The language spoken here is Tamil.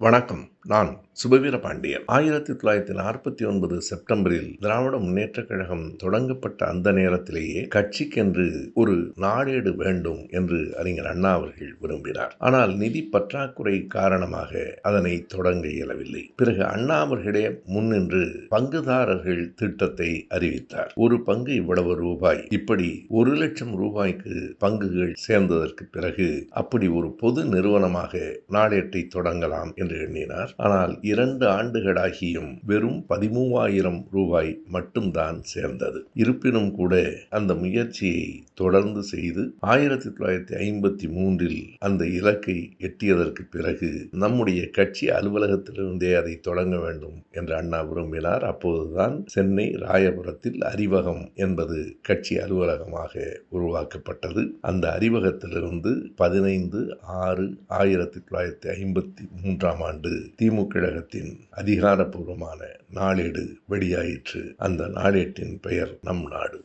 வணக்கம். நான் சுபவீர பாண்டியன். ஆயிரத்தி தொள்ளாயிரத்தி நாற்பத்தி ஒன்பது செப்டம்பரில் திராவிட முன்னேற்றக் கழகம் தொடங்கப்பட்ட அந்த நேரத்திலேயே கட்சிக்கென்று ஒரு நாடேடு வேண்டும் என்று அறிஞர் அண்ணா அவர்கள் விரும்பினார். ஆனால் நிதி பற்றாக்குறை காரணமாக அதனை தொடங்க இயலவில்லை. பிறகு அண்ணா அவர்களே முன்னின்று பங்குதாரர்கள் திட்டத்தை அறிவித்தார். ஒரு பங்கு இவ்வளவு ரூபாய். இப்படி ஒரு லட்சம் ரூபாய்க்கு பங்குகள் சேர்ந்ததற்கு பிறகு அப்படி ஒரு பொது நிறுவனமாக நாடேட்டை தொடங்கலாம் என்று எண்ணினார். ஆனால் இரண்டு ஆண்டுகளாகியும் வெறும் பதிமூவாயிரம் ரூபாய் மட்டும்தான் சேர்ந்தது. இருப்பினும் கூட அந்த முயற்சியை தொடர்ந்து செய்து ஆயிரத்தி தொள்ளாயிரத்தி ஐம்பத்தி மூன்றில் அந்த இலக்கை எட்டியதற்கு பிறகு நம்முடைய கட்சி அலுவலகத்திலிருந்தே அதை தொடங்க வேண்டும் என்று அண்ணா விரும்பினார். அப்போதுதான் சென்னை ராயபுரத்தில் அறிவகம் என்பது கட்சி அலுவலகமாக உருவாக்கப்பட்டது. அந்த அறிவகத்திலிருந்து பதினைந்து ஆறு ஆயிரத்தி தொள்ளாயிரத்தி ஐம்பத்தி மூன்றாம் ஆண்டு திமுக கழகத்தின் அதிகாரப்பூர்வமான நாளேடு வெளியாயிற்று அந்த நாளேட்டின் பெயர் நம் நாடு.